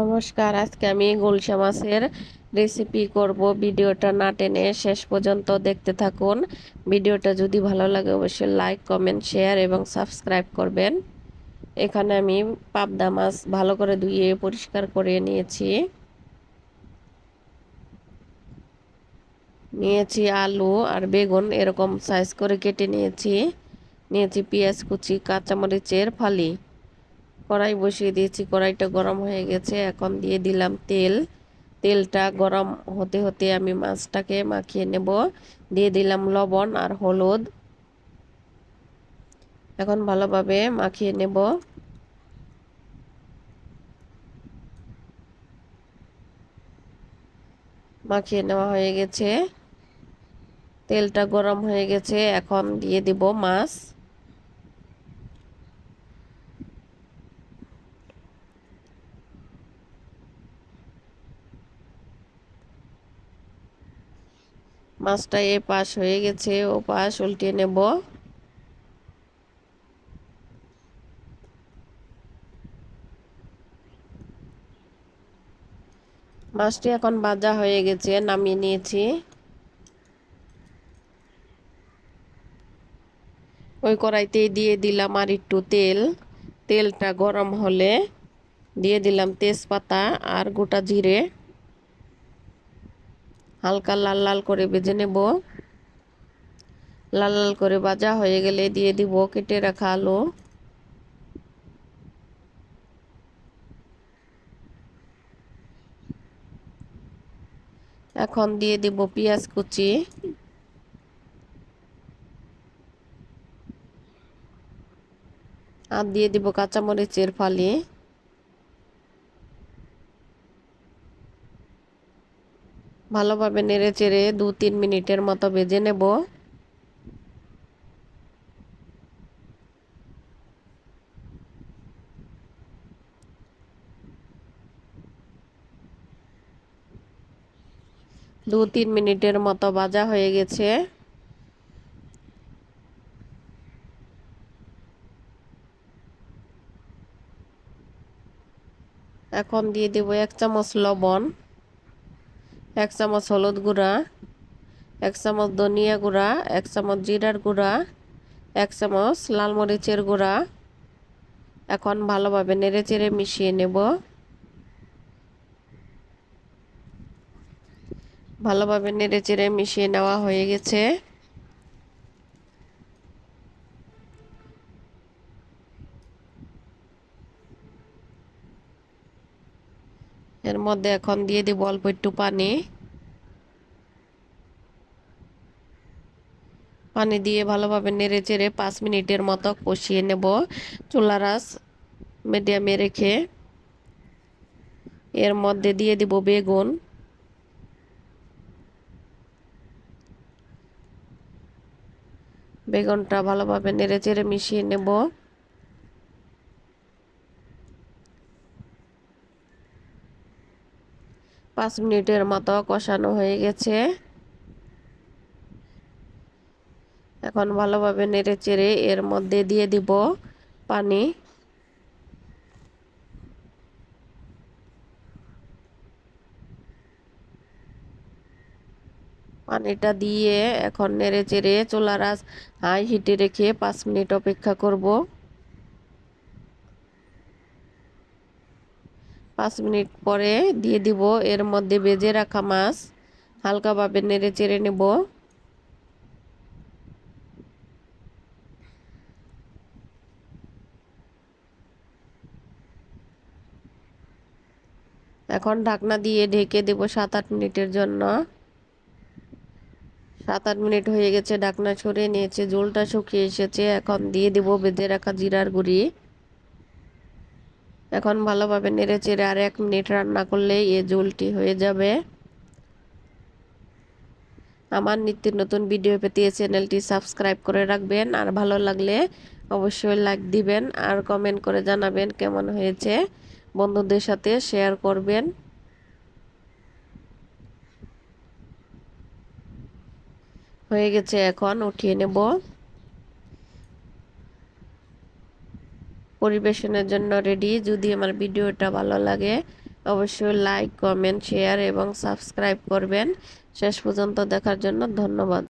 নমস্কার, আজকে আমি গুলশা মাছের রেসিপি করব। ভিডিওটা না টেনে শেষ পর্যন্ত দেখতে থাকুন। ভিডিওটা যদি ভালো লাগে অবশ্যই লাইক কমেন্ট শেয়ার এবং সাবস্ক্রাইব করবেন। এখানে আমি পাবদা মাছ ভালো করে ধুয়ে পরিষ্কার করে নিয়েছি। নিয়েছি আলু আর বেগুন এরকম সাইজ করে কেটে নিয়েছি। নিয়েছি পেঁয়াজ কুচি, কাঁচামরিচের ফালি। কড়াই বসিয়ে দিয়েছি, কড়াইটা গরম হয়ে গেছে। এখন দিয়ে দিলাম তেল। তেলটা গরম হতে হতে আমি মাছটাকে মাখিয়ে নেব। দিয়ে দিলাম লবণ আর হলুদ। এখন ভালোভাবে মাখিয়ে নেব। মাখিয়ে নেওয়া হয়ে গেছে। তেলটা গরম হয়ে গেছে। এখন দিয়ে দিব মাছ। মাছটা এ পাশ হয়ে গেছে, ও পাশ উল্টিয়ে নেব। মাছটি এখন ভাজা হয়ে গেছে, নামিয়ে নিয়েছি। ওই কড়াইতে দিয়ে দিলাম আর একটু তেল। তেলটা গরম হলে দিয়ে দিলাম তেজপাতা আর গোটা জিরে। হালকা লাল লাল করে ভেজে নেব। লাল লাল করে ভাজা হয়ে গেলে দিয়ে দিব কেটে রাখা আলু। এখন দিয়ে দিব পেঁয়াজ কুচি। আর দিয়ে দিব কাঁচামরিচের ফালি। ভালোভাবে নেড়ে চেড়ে দু তিন মিনিটের মতো ভেজে নেব। দু তিন মিনিটের মতো ভাজা হয়ে গেছে। এখন দিয়ে দেব এক চামচ লবণ। এক চামচ হলুদ গুঁড়া, এক চামচ ধনিয়া গুঁড়া, এক চামচ জিরার গুঁড়া, এক চামচ লাল মরিচের গুঁড়া। এখন ভালোভাবে নেড়ে চেড়ে মিশিয়ে নেব। ভালোভাবে নেড়ে চেড়ে মিশিয়ে নেওয়া হয়ে গেছে। এর মধ্যে এখন দিয়ে দিব অল্প একটু পানি। পানি দিয়ে ভালোভাবে নেড়ে চেড়ে পাঁচ মিনিটের মতো কষিয়ে নেব চুলা রাস মিডিয়ামে রেখে। এর মধ্যে দিয়ে দিব বেগুন। বেগুনটা ভালোভাবে নেড়ে চেড়ে মিশিয়ে নেব। পাঁচ মিনিটের মতো কষানো হয়ে গেছে। এখন ভালোভাবে নেড়ে চেড়ে এর মধ্যে দিয়ে দিব পানি। পানিটা দিয়ে এখন নেড়ে চেড়ে চুলার হাই হিটে রেখে পাঁচ মিনিট অপেক্ষা করব। পাঁচ মিনিট পরে দিয়ে দিব। এর মধ্যে বেজে রাখা মাছ হালকাভাবে নেড়ে চেড়ে নেব। এখন ঢাকনা দিয়ে ঢেকে দেব সাত আট মিনিটের জন্য। সাত আট মিনিট হয়ে গেছে, ঢাকনা ছড়িয়ে নিয়েছে জলটা শুকিয়ে এসেছে। এখন দিয়ে দেব বেঁধে রাখা জিরার গুঁড়ি। এখন ভালোভাবে নেড়ে চেড়ে আর এক মিনিট রান্না করলেই এ জলটি হয়ে যাবে। আমার নিত্য নতুন ভিডিও পেতে এই চ্যানেলটি সাবস্ক্রাইব করে রাখবেন। আর ভালো লাগলে অবশ্যই লাইক দিবেন আর কমেন্ট করে জানাবেন কেমন হয়েছে। বন্ধুদের সাথে শেয়ার করবেন। হয়ে গেছে এখন, উঠিয়ে নেব। পরিবেশনের জন্য রেডি যদি আমার ভিডিওটা ভালো লাগে, অবশ্যই লাইক কমেন্ট শেয়ার এবং সাবস্ক্রাইব করবেন। শেষ পর্যন্ত দেখার জন্য ধন্যবাদ।